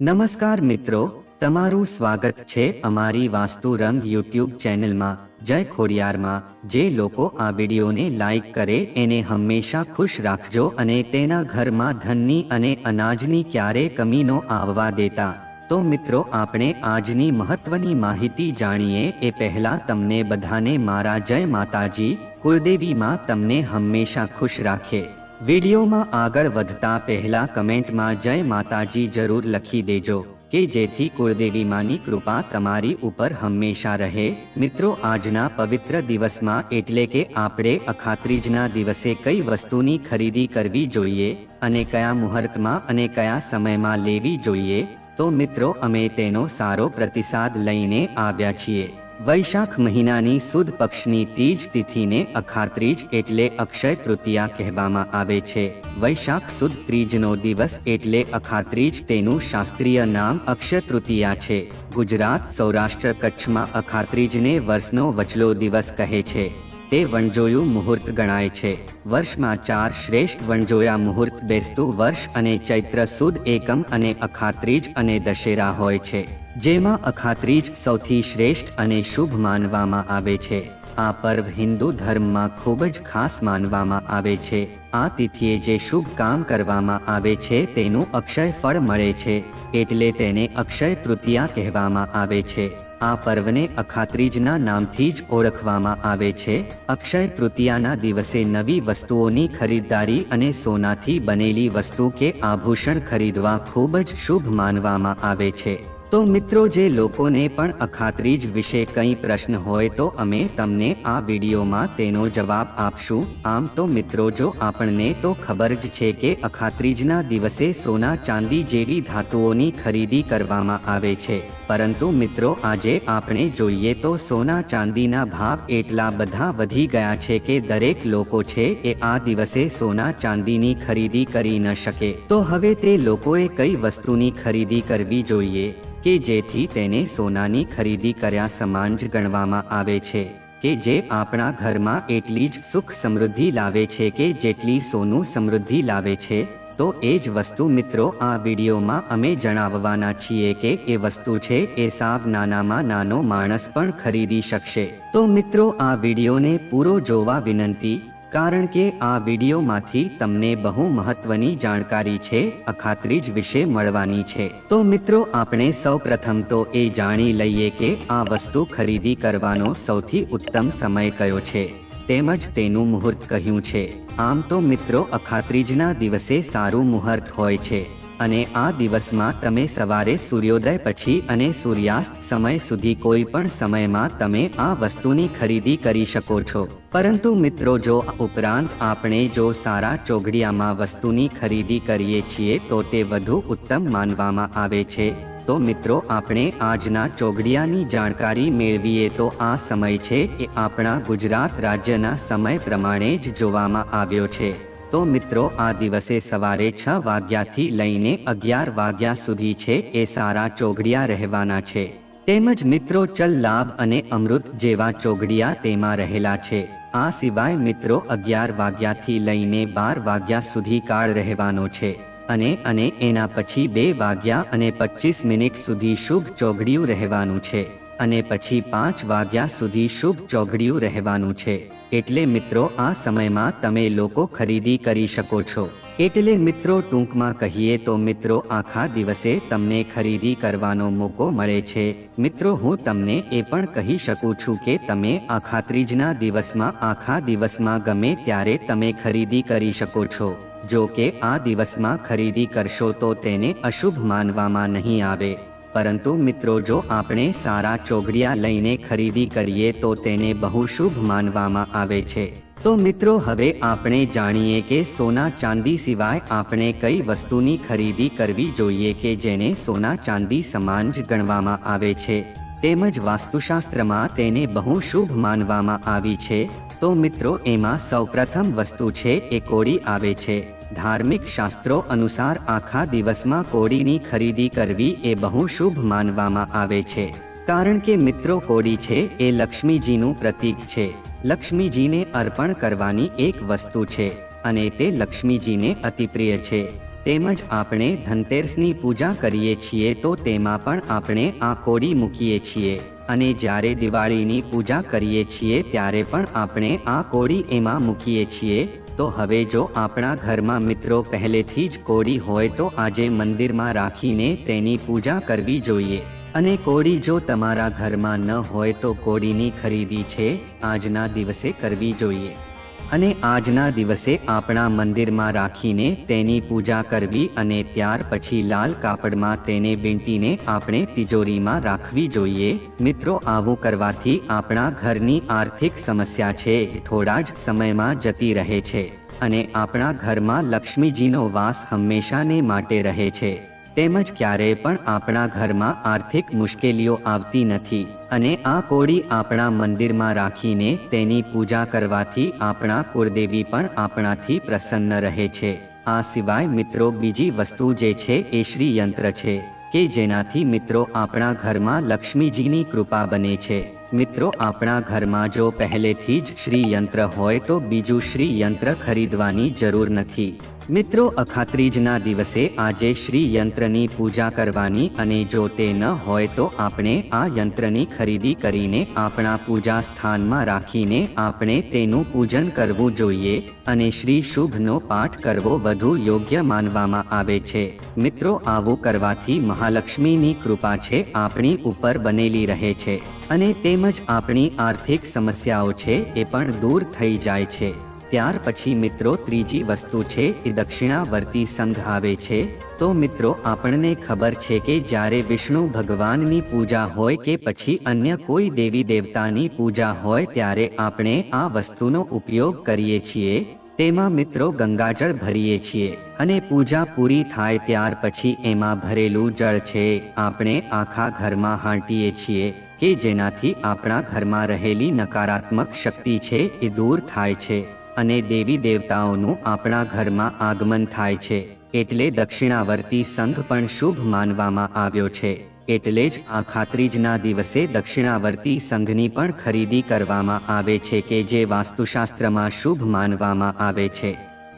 નમસ્કાર મિત્રો, તમારું સ્વાગત છે અમારી વાસ્તુ રંગ યુટ્યુબ ચેનલમાં, જય ખોડિયારમાં, જે લોકો આ વિડીયોને લાઈક કરે એને હંમેશા ખુશ રાખજો અને તેના ઘરમાં ધનની અને અનાજની ક્યારે કમીનો આવવા દેતા. તો મિત્રો, આપણે આજની મહત્વની માહિતી જાણીએ એ પહેલા તમને બધાને મારા જય માતાજી, કુળદેવીમાં તમને હંમેશા ખુશ રાખે. વિડીયોમાં આગળ વધતા પહેલા કમેન્ટમાં જય માતાજી જરૂર લખી દેજો કે જેથી કુળદેવી માની કૃપા તમારી ઉપર હંમેશા રહે. મિત્રો, આજના પવિત્ર દિવસમાં એટલે કે આપણે અખાત્રીજના દિવસે કઈ વસ્તુની ખરીદી કરવી જોઈએ અને કયા મુહૂર્તમાં અને કયા સમયમાં લેવી જોઈએ, તો મિત્રો, અમે તેનો સારો પ્રતિસાદ લઈને આવ્યા છીએ. વૈશાખ મહિનાની સુદ પક્ષની તીજ તિથિને અખાત્રીજ એટલે અક્ષય તૃતીયા કહેવામાં આવે છે. વૈશાખ સુદ ત્રીજનો દિવસ એટલે અખાત્રીજ તેનું શાસ્ત્રીય નામ અક્ષય તૃતીયા છે. ગુજરાત સૌરાષ્ટ્ર કચ્છમાં અખાત્રીજને વર્ષનો વચલો દિવસ કહે છે. તે વણજોયું મુહૂર્ત ગણાય છે. વર્ષમાં ચાર શ્રેષ્ઠ વણજોયા મુહૂર્ત બેસતું વર્ષ અને ચૈત્ર સુદ એકમ અને અખાત્રીજ અને દશેરા હોય છે. જેમાં અખાત્રીજ સૌથી શ્રેષ્ઠ અને શુભ માનવામાં આવે છે. આ પર્વ હિન્દુ ધર્મમાં ખૂબ જ ખાસ માનવામાં આવે છે. આ તિથિએ જે શુભ કામ કરવામાં આવે છે તેનું અક્ષય ફળ મળે છે. એટલે તેને અક્ષય તૃતીયા કહેવામાં આવે છે. આ પર્વને અખાત્રીજના નામથી જ ઓળખવામાં આવે છે. અક્ષય તૃતીયાના દિવસે નવી વસ્તુઓની ખરીદદારી અને સોનાથી બનેલી વસ્તુ કે આભૂષણ ખરીદવા ખૂબ જ શુભ માનવામાં આવે છે. તો મિત્રો, જે લોકોને પણ અખાત્રીજ વિશે કંઈ પ્રશ્ન હોય તો અમે તમને આ વિડીયોમાં તેનો જવાબ આપશું. આમ તો મિત્રો, જો આપણને તો ખબર જ છે કે અખાત્રીજના દિવસે સોના ચાંદી જેવી ધાતુઓની ખરીદી કરવામાં આવે છે. પરંતુ મિત્રો, આજે આપણે જોઈએ તો સોના ચાંદીના ભાવ એટલા બધા વધી ગયા છે કે દરેક લોકો છે એ આ દિવસે સોના ચાંદીની ખરીદી કરી ન શકે. તો હવે તે લોકોએ કઈ વસ્તુની ખરીદી કરવી જોઈએ? કે જેથી તેને સોનાની ખરીદી કર્યા સમાન જ ગણવામાં આવે છે, કે જે આપણા ઘરમાં એટલી જ સુખ સમૃદ્ધિ લાવે છે કે જેટલી સોનું સમૃદ્ધિ લાવે છે, તો એ જ વસ્તુ મિત્રો આ વિડીયોમાં અમે જણાવવાના છીએ કે એ વસ્તુ છે એ સાબ નાનામાં નાનો માણસ પણ ખરીદી શકશે. તો મિત્રો આ વિડીયોને પૂરો જોવા વિનંતી કારણ કે આ વિડીયોમાંથી તમને બહુ મહત્વની જાણકારી છે અખાત્રીજ વિશે મળવાની છે. તો મિત્રો, આપણે સૌ પ્રથમ તો એ જાણી લઈએ કે આ વસ્તુ ખરીદી કરવાનો સૌથી ઉત્તમ સમય કયો છે. તેમજ તેનું મુહૂર્ત કહ્યું છે. આમ તો મિત્રો અખાત્રીજના દિવસે સારું મુહૂર્ત હોય છે. અને આ દિવસમાં તમે સવારે સૂર્યોદય પછી અને સૂર્યાસ્ત સમય સુધી કોઈ પણ સમયમાં તમે આ વસ્તુની ખરીદી કરી શકો છો. પરંતુ મિત્રો, જો ઉપરાંત આપણે જો સારા ચોઘડિયામાં વસ્તુની ખરીદી કરીએ છીએ, તો તે વધુ ઉત્તમ માનવામાં આવે છે. તો મિત્રો, આપણે આજના ચોઘડિયાની જાણકારી મેળવીએ તો આ સમય છે એ આપણા ગુજરાત રાજ્યના સમય પ્રમાણે જ જોવામાં આવ્યો છે. તો મિત્રો, આ દિવસે સવારે છ વાગ્યાથી લઈને અગિયાર વાગ્યા સુધી છે એ સારા ચોઘડિયા રહેવાના છે. તેમજ મિત્રો, ચલ લાભ અને અમૃત જેવા ચોઘડિયા તેમાં રહેલા છે. આ સિવાય મિત્રો, અગિયાર વાગ્યાથી લઈને બાર વાગ્યા સુધી કાળ રહેવાનો છે. અને અને એના પછી બે વાગ્યા અને પચીસ મિનિટ સુધી શુભ ચોઘડિયું રહેવાનું છે. અને પછી પાંચ વાગ્યા સુધી શુભ ચોઘડિયું રહેવાનું છે. એટલે મિત્રો, આ સમયમાં તમે લોકો ખરીદી કરી શકો છો. એટલે મિત્રો, ટૂંકમાં કહીએ તો મિત્રો, આખા દિવસે તમને ખરીદી કરવાનો મોકો મળે છે. મિત્રો, હું તમને એ પણ કહી શકું છું કે તમે આખા ત્રીજના દિવસમાં, આખા દિવસમાં ગમે ત્યારે તમે ખરીદી કરી શકો છો. જો કે આ દિવસમાં ખરીદી કરશો તો તેને અશુભ માનવામાં નહીં આવે. પરંતુ મિત્રો જો આપણે સારા ચોઘડિયા લઈને ખરીદી કરીએ તો તેને બહુ શુભ માનવામાં આવે છે. તો મિત્રો હવે આપણે જાણીએ કે સોના ચાંદી સિવાય આપણે કઈ વસ્તુની ખરીદી કરવી જોઈએ કે જેને સોના ચાંદી સમાન જ ગણવામાં આવે છે. તેમજ વાસ્તુશાસ્ત્રમાં તેને બહુ શુભ માનવામાં આવી છે. તો મિત્રો એમાં સૌપ્રથમ વસ્તુ છે એ કોળી આવે છે. ધાર્મિક શાસ્ત્રો અનુસાર આખા દિવસમાં કોડીની ખરીદી કરવી એ બહુ શુભ માનવામાં આવે છે. કારણ કે મિત્રો કોડી છે એ લક્ષ્મીજીનું પ્રતીક છે. લક્ષ્મીજીને અર્પણ કરવાની એક વસ્તુ છે અને તે લક્ષ્મીજીને અતિપ્રિય છે. તેમજ આપણે ધનતેરસની પૂજા કરીએ છીએ તો તેમાં પણ આપણે આ કોડી મૂકીએ છીએ. અને જ્યારે દિવાળીની પૂજા કરીએ છીએ ત્યારે પણ આપણે આ કોડી એમાં મૂકીએ છીએ. તો હવે જો આપણા ઘરમાં મિત્રો પહેલેથી જ કોડી હોય તો આજે મંદિરમાં રાખીને તેની પૂજા કરવી જોઈએ. અને કોડી જો તમારા ઘરમાં ન હોય તો કોડીની ખરીદી છે, આજના દિવસે કરવી જોઈએ. અને આજના દિવસે આપણા મંદિરમાં રાખીને તેની પૂજા કરવી અને ત્યાર પછી લાલ કાપડમાં તેને વીંટીને આપણે તિજોરીમાં રાખવી જોઈએ. મિત્રો, આવું કરવાથી આપણા ઘરની આર્થિક સમસ્યા છે. થોડા જ સમયમાં જતી રહે છે અને આપણા ઘરમાં લક્ષ્મીજીનો વાસ હંમેશાને માટે રહે છે. તેમજ ક્યારેય પણ આપણા ઘરમાં આર્થિક મુશ્કેલીઓ આવતી નથી અને આ કોળી આપણા મંદિરમાં રાખીને તેની પૂજા કરવાથી આપણા કુળદેવી પણ આપણાથી પ્રસન્ન રહે છે. આ સિવાય મિત્રો બીજી વસ્તુ જે છે એ શ્રી યંત્ર છે કે જેનાથી મિત્રો આપણા ઘરમાં લક્ષ્મીજીની કૃપા બને છે. મિત્રો આપણા ઘરમાં જો પહેલેથી જ શ્રી યંત્ર હોય તો બીજું શ્રી યંત્ર ખરીદવાની જરૂર નથી. મિત્રો, અખાત્રીજના દિવસે આજે શ્રી યંત્રની પૂજા કરવાની અને જો તે ન હોય તો આપણે આ યંત્રની ખરીદી કરીને આપણા પૂજા સ્થાનમાં રાખીને આપણે તેનું પૂજન કરવું જોઈએ અને શ્રી શુભનો પાઠ કરવો વધુ યોગ્ય માનવામાં આવે છે. મિત્રો, આવું કરવાથી મહાલક્ષ્મીની કૃપા છે, આપણી ઉપર બનેલી રહે છે અને તેમજ આપણી આર્થિક સમસ્યાઓ છે, એ પણ દૂર થઈ જાય છે. ત્યાર પછી મિત્રો ત્રીજી વસ્તુ છે એ દક્ષિણાવર્તી સંઘ આવે છે. તો મિત્રો, આપણને ખબર છે કે જ્યારે વિષ્ણુ ભગવાનની પૂજા હોય કે પછી અન્ય કોઈ દેવી દેવતાની પૂજા હોય ત્યારે આપણે આ વસ્તુનો ઉપયોગ કરીએ છીએ. તેમાં મિત્રો ગંગાજળ ભરીએ છીએ અને પૂજા પૂરી થાય ત્યાર પછી એમાં ભરેલું જળ છે. આપણે આખા ઘરમાં હાંટીએ છીએ કે જેનાથી આપણા ઘરમાં રહેલી નકારાત્મક શક્તિ છે એ દૂર થાય છે. અને દેવી દેવતાઓનું આપણા ઘરમાં આગમન થાય છે. એટલે દક્ષિણાવર્તી સંઘ પણ શુભ માનવામાં આવ્યો છે. એટલે જ આ ખાત્રીજના દિવસે દક્ષિણાવર્તી સંઘની પણ ખરીદી કરવામાં આવે છે કે જે વાસ્તુશાસ્ત્રમાં શુભ માનવામાં આવે છે.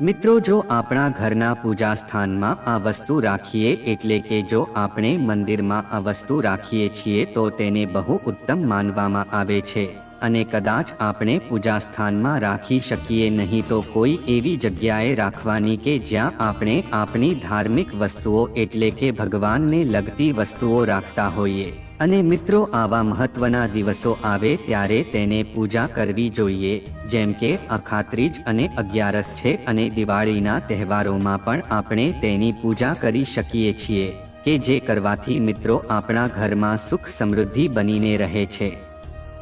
મિત્રો, જો આપણા ઘરના પૂજા સ્થાનમાં આ વસ્તુ રાખીએ એટલે કે જો આપણે મંદિરમાં આ વસ્તુ રાખીએ છીએ તો તેને બહુ ઉત્તમ માનવામાં આવે છે. અને કદાચ આપણે પૂજા સ્થાનમાં રાખી શકીએ નહીં તો કોઈ એવી જગ્યાએ રાખવાની કે જ્યાં આપણે આપણી ધાર્મિક વસ્તુઓ એટલે કે ભગવાનને લગતી વસ્તુઓ રાખતા હોઈએ. અને મિત્રો, આવા મહત્વના દિવસો આવે ત્યારે તેને પૂજા કરવી જોઈએ. જેમ કે અખાત્રીજ અને અગિયારસ છે અને દિવાળીના તહેવારોમાં પણ આપણે તેની પૂજા કરી શકીએ છીએ, કે જે કરવાથી મિત્રો આપણા ઘરમાં સુખ સમૃદ્ધિ બનીને રહે છે.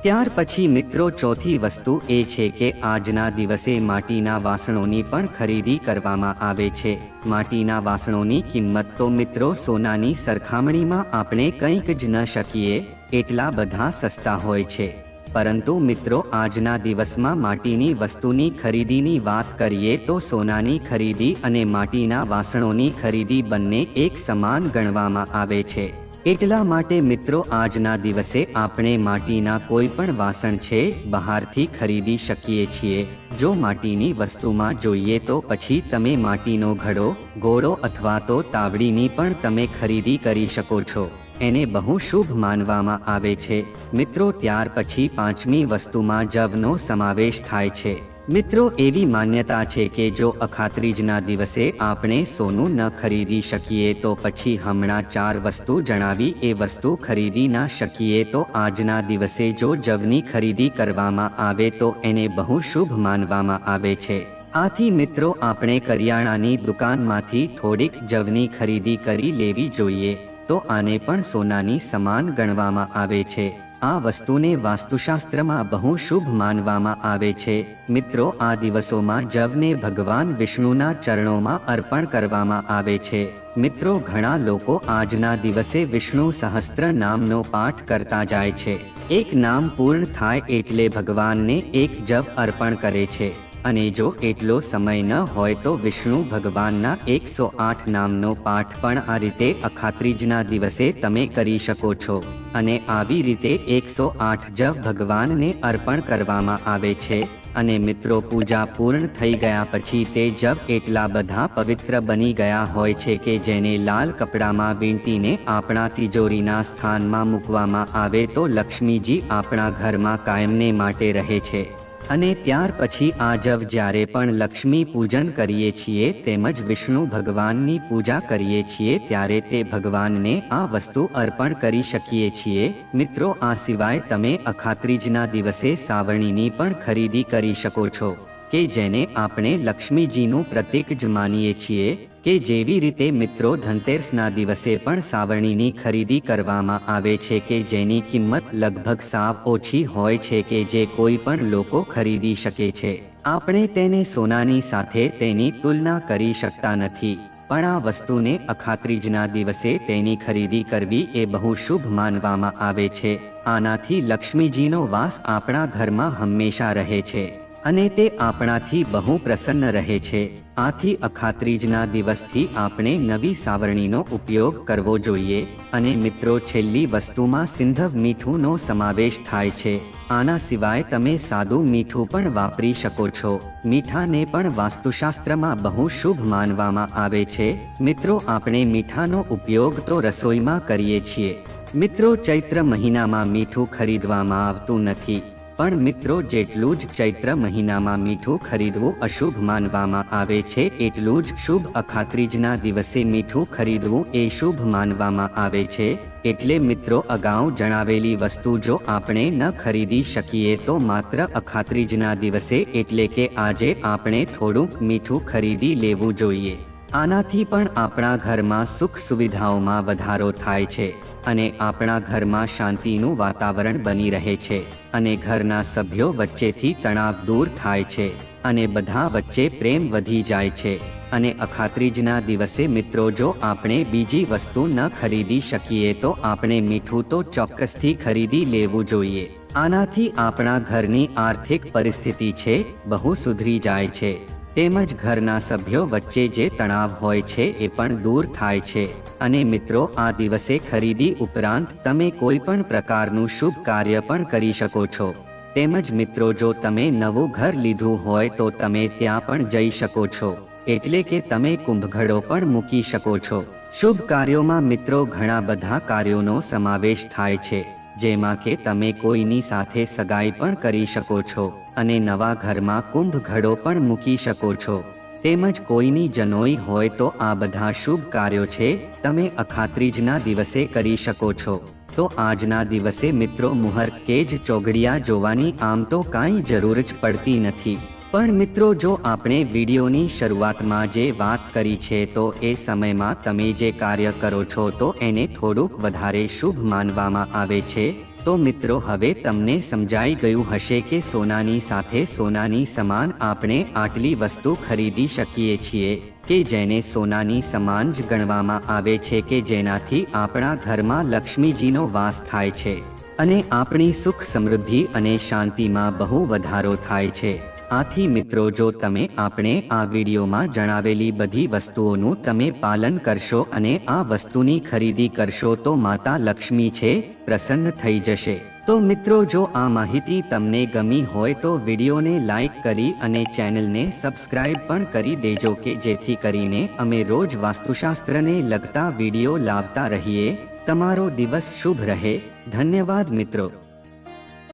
ત્યાર પછી મિત્રો ચોથી વસ્તુ એ છે કે આજના દિવસે માટીના વાસણોની પણ ખરીદી કરવામાં આવે છે. માટીના વાસણોની કિંમત તો મિત્રો સોનાની સરખામણીમાં આપણે કંઈક જ ન શકીએ, એટલા બધા સસ્તા હોય છે. પરંતુ મિત્રો આજના દિવસમાં માટીની વસ્તુની ખરીદીની વાત કરીએ તો સોનાની ખરીદી અને માટીના વાસણોની ખરીદી બંને એક સમાન ગણવામાં આવે છે. એટલા માટે મિત્રો આજના દિવસે આપણે માટીના કોઈ પણ વાસણ છે બહારથી ખરીદી શકીએ છીએ. જો માટીની વસ્તુમાં જોઈએ તો પછી તમે માટીનો ઘડો, ગોળો અથવા તો તાવડીની પણ તમે ખરીદી કરી શકો છો. એને બહુ શુભ માનવામાં આવે છે. મિત્રો ત્યાર પછી પાંચમી વસ્તુમાં જવનો સમાવેશ થાય છે. મિત્રો, એવી માન્યતા છે કે જો અખાત્રીજના દિવસે આપણે સોનું ન ખરીદી શકીએ, તો પછી હમણાં ચાર વસ્તુ જણાવી, એ વસ્તુ ખરીદી ના શકીએ, તો આજના દિવસે જો જવની ખરીદી કરવામાં આવે, તો એને બહુ શુભ માનવામાં આવે છે. આથી મિત્રો, આપણે કરિયાણાની દુકાનમાંથી થોડીક જવની ખરીદી કરી લેવી જોઈએ, તો આને પણ સોનાની સમાન ગણવામાં આવે છે. આ વસ્તુને વાસ્તુશાસ્ત્રમાં બહુ શુભ માનવામાં આવે છે. મિત્રો, આ દિવસોમાં જવને ભગવાન વિષ્ણુના ચરણોમાં અર્પણ કરવામાં આવે છે. મિત્રો, ઘણા લોકો આજના દિવસે વિષ્ણુ સહસ્ત્ર નામનો પાઠ કરતા જાય છે. એક નામ પૂર્ણ થાય એટલે ભગવાનને એક જવ અર્પણ કરે છે. અને જો એટલો સમય ન હોય તો વિષ્ણુ ભગવાનના એકસો આઠ નામનો પાઠ પણ આ રીતે અખાત્રીજના દિવસે તમે કરી શકો છો. અને આવી રીતે એકસો આઠ જ ભગવાનને અર્પણ કરવામાં આવે છે. અને મિત્રો, પૂજા પૂર્ણ થઈ ગયા પછી તે જપ એટલા બધા પવિત્ર બની ગયા હોય છે કે જેને લાલ કપડામાં વીંટીને આપણા તિજોરીના સ્થાનમાં મૂકવામાં આવે તો લક્ષ્મીજી આપણા ઘરમાં કાયમને માટે રહે છે. અને ત્યાર પછી આ જવ જ્યારે પણ લક્ષ્મી પૂજન કરીએ છીએ તેમજ વિષ્ણુ ભગવાનની પૂજા કરીએ છીએ ત્યારે તે ભગવાનને આ વસ્તુ અર્પણ કરી શકીએ છીએ. મિત્રો, આ સિવાય તમે અખાત્રીજના દિવસે સાવરણીની પણ ખરીદી કરી શકો છો. કે જેને આપણે લક્ષ્મીજીનું પ્રતીક જ માનીએ છીએ, કે જેવી રીતે મિત્રો ધનતેરસના દિવસે પણ સાવરણીની ખરીદી કરવામાં આવે છે કે જેની કિંમત લગભગ સાવ ઓછી હોય છે કે જે કોઈ પણ લોકો ખરીદી શકે છે. આપણે તેને સોનાની સાથે તેની તુલના કરી શકતા નથી, પણ આ વસ્તુને અખાત્રીજના દિવસે તેની ખરીદી કરવી એ બહુ શુભ માનવામાં આવે છે. આનાથી લક્ષ્મીજીનો વાસ આપણા ઘરમાં હંમેશા રહે છે. અને તે આપણાથી બહુ પ્રસન્ન રહે છે. આથી અખાત્રીજના દિવસથી આપણે નવી સાવરણીનો ઉપયોગ કરવો જોઈએ અને મિત્રો છેલ્લી વસ્તુમાં સિંધવ મીઠુંનો સમાવેશ થાય છે. આના સિવાય તમે સાદું મીઠું પણ વાપરી શકો છો. મીઠાને પણ વાસ્તુશાસ્ત્રમાં બહુ શુભ માનવામાં આવે છે. મિત્રો, આપણે મીઠાનો ઉપયોગ તો રસોઈમાં કરીએ છીએ. મિત્રો, ચૈત્ર મહિનામાં મીઠું ખરીદવામાં આવતું નથી. પણ મિત્રો, જેટલું જ ચૈત્ર મહિનામાં મીઠું ખરીદવું અશુભ માનવામાં આવે છે, એટલું જ શુભ અખાત્રીજના દિવસે મીઠું ખરીદવું એ શુભ માનવામાં આવે છે. એટલે મિત્રો, અગાઉ જણાવેલી વસ્તુ જો આપણે ન ખરીદી શકીએ, તો માત્ર અખાત્રીજના દિવસે, એટલે કે આજે, આપણે થોડુંક મીઠું ખરીદી લેવું જોઈએ. આનાથી પણ આપણા ઘરમાં સુખ સુવિધાઓમાં વધારો થાય છે અને આપણા ઘરમાં શાંતિનું વાતાવરણ બની રહે છે અને ઘરના સભ્યો વચ્ચેથી તણાવ દૂર થાય છે અને બધા વચ્ચે પ્રેમ વધી જાય છે અને અખાત્રીજના દિવસે મિત્રો જો આપણે બીજી વસ્તુ ન ખરીદી શકીએ તો આપણે મીઠું તો ચોક્કસથી ખરીદી લેવું જોઈએ. આનાથી આપણા ઘરની આર્થિક પરિસ્થિતિ છે, બહુ સુધરી જાય છે. તેમજ ઘરના સભ્યો વચ્ચે જે તણાવ હોય છે એ પણ દૂર થાય છે. અને મિત્રો, આ દિવસે ખરીદી ઉપરાંત તમે કોઈ પણ પ્રકારનું શુભ કાર્ય પણ કરી શકો છો. તેમજ મિત્રો, જો તમે નવું ઘર લીધું હોય તો તમે ત્યાં પણ જઈ શકો છો. એટલે કે તમે કુંભઘડો પણ મૂકી શકો છો. શુભ કાર્યોમાં મિત્રો ઘણા બધા કાર્યોનો સમાવેશ થાય છે. જેમાં કે તમે કોઈની સાથે સગાઈ પણ કરી શકો છો અને નવા ઘરમાં કુંભ ઘડો પણ મૂકી શકો છો. તેમજ કોઈની જનોઈ હોય તો આ બધા શુભ કાર્યો છે તમે અખાત્રીજના દિવસે કરી શકો છો. તો આજના દિવસે મિત્રો મુહૂર્ત કે જ ચોઘડિયા જોવાની આમ તો કાંઈ જરૂર જ પડતી નથી. પણ મિત્રો, જો આપણે વિડીયોની શરૂઆતમાં જે વાત કરી છે, તો એ સમયમાં તમે જે કાર્ય કરો છો, તો એને થોડુંક વધારે શુભ માનવામાં આવે છે. તો મિત્રો, હવે તમને સમજાઈ ગયું હશે કે સોનાની સાથે સોનાની સમાન આપણે આટલી વસ્તુ ખરીદી શકીએ છીએ, કે જેને સોનાની સમાન જ ગણવામાં આવે છે, કે જેનાથી આપણા ઘરમાં લક્ષ્મીજીનો વાસ થાય છે. અને આપણી સુખ સમૃદ્ધિ અને શાંતિમાં બહુ વધારો થાય છે. આથી મિત્રો, જો તમે આપણે આ વિડીયોમાં જણાવેલી બધી વસ્તુઓનું તમે પાલન કરશો અને આ વસ્તુની ખરીદી કરશો, તો માતા લક્ષ્મી છે, પ્રસન્ન થઈ જશે. તો મિત્રો, જો આ માહિતી તમને ગમી હોય, તો વિડીયોને લાઈક કરી અને ચેનલને સબસ્ક્રાઇબ પણ કરી દેજો કે જેથી કરીને અમે રોજ વાસ્તુશાસ્ત્રને લગતા વીડિયો લાવતા રહીએ. તમારો દિવસ શુભ રહે. ધન્યવાદ મિત્રો.